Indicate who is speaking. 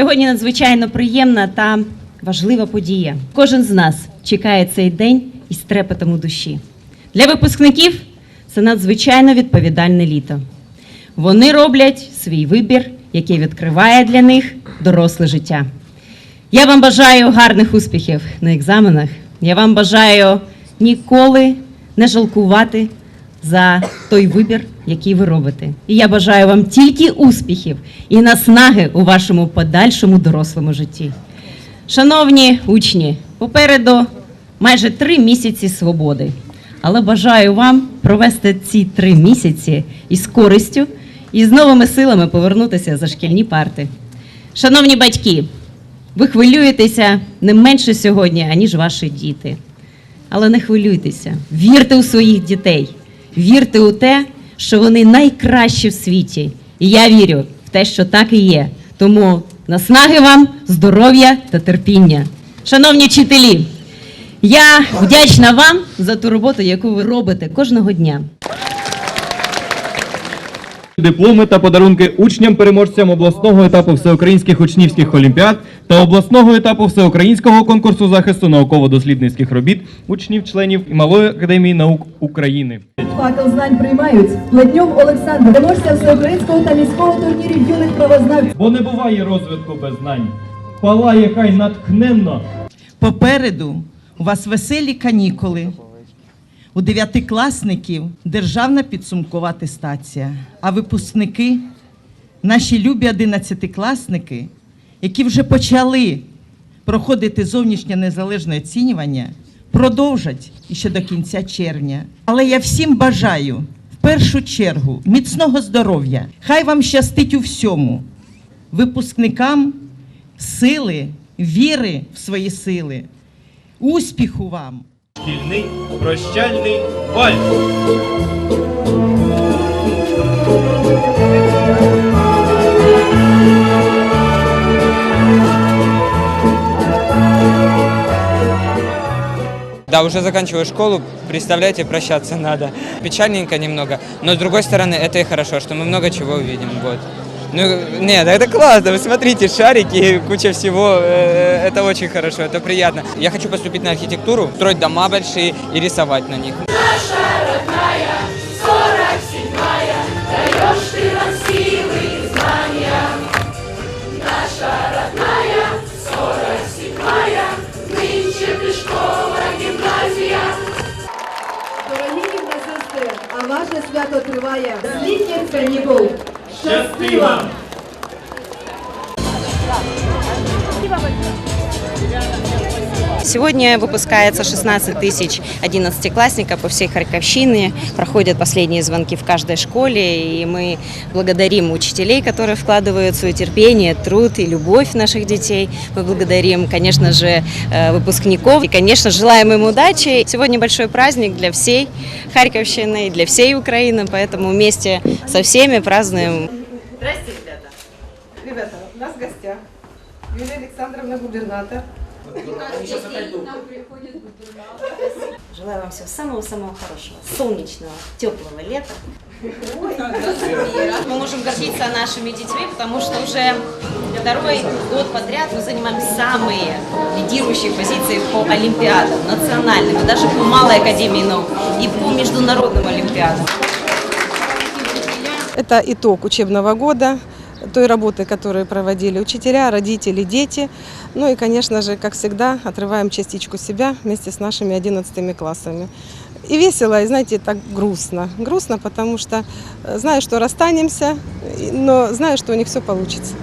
Speaker 1: Сьогодні надзвичайно приємна та важлива подія. Кожен з нас чекає цей день із трепетом у душі. Для випускників це надзвичайно відповідальне літо. Вони роблять свій вибір, який відкриває для них доросле життя. Я вам бажаю гарних успіхів на екзаменах. Я вам бажаю ніколи не жалкувати за той вибір, який ви робите. І я бажаю вам тільки успіхів і наснаги у вашому подальшому дорослому житті. Шановні учні, попереду майже три місяці свободи. Але бажаю вам провести ці три місяці із користю і з новими силами повернутися за шкільні парти. Шановні батьки, ви хвилюєтеся не менше сьогодні, аніж ваші діти. Але не хвилюйтеся, вірте у своїх дітей, вірте у те, що вони найкращі в світі. І я вірю в те, що так і є. Тому наснаги вам, здоров'я та терпіння. Шановні вчителі, я вдячна вам за ту роботу, яку ви робите кожного дня.
Speaker 2: Дипломи та подарунки учням-переможцям обласного етапу всеукраїнських учнівських олімпіад та обласного етапу всеукраїнського конкурсу захисту науково-дослідницьких робіт учнів-членів і Малої академії наук України.
Speaker 3: Факел знань приймають Плетньов Олександр, переможця всеукраїнського та міського турнірів юних правознавців.
Speaker 2: Бо не буває розвитку без знань. Палає хай натхненно.
Speaker 4: Попереду у вас веселі канікули. У дев'ятикласників державна підсумкова атестація. А випускники, наші любі одинадцятикласники, які вже почали проходити зовнішнє незалежне оцінювання, продовжать іще до кінця червня. Але я всім бажаю в першу чергу міцного здоров'я. Хай вам щастить у всьому. Випускникам сили, віри в свої сили, успіху вам!
Speaker 2: Шкільний прощальний вальс.
Speaker 5: Да, уже заканчиваю школу, представляете, прощаться надо. Печальненько немного, но с другой стороны, это и хорошо, что мы много чего увидим, вот. Ну, нет, это классно, вы смотрите, шарики, куча всего, э, это очень хорошо, это приятно. Я хочу поступить на архитектуру, строить дома большие и рисовать на них.
Speaker 3: Дорогі гімназисти, а ваше свято триває з літніх канікул. Щастива!
Speaker 1: Сегодня выпускается 16 тысяч одиннадцатиклассников по всей Харьковщине. Проходят последние звонки в каждой школе. И мы благодарим учителей, которые вкладывают свое терпение, труд и любовь наших детей. Мы благодарим, конечно же, э, выпускников. И, конечно, желаем им удачи. Сегодня большой праздник для всей Харьковщины и для всей Украины. Поэтому вместе со всеми празднуем
Speaker 6: Здрасте, ребята. Ребята, у нас в гостях Юлия Александровна губернатор.
Speaker 1: Желаю вам всего самого-самого хорошего, солнечного, теплого лета. Мы можем гордиться нашими детьми, потому что уже второй год подряд мы занимаем самые лидирующие позиции по олимпиадам, национальным, и даже по Малой Академии наук и по международным олимпиадам.
Speaker 6: Это итог учебного года, той работы, которую проводили учителя, родители, дети. Ну и, конечно же, как всегда, отрываем частичку себя вместе с нашими 11 классами. И весело, и, знаете, так грустно. Грустно, потому что э, знаю, что расстанемся, и- но знаю, что у них все получится.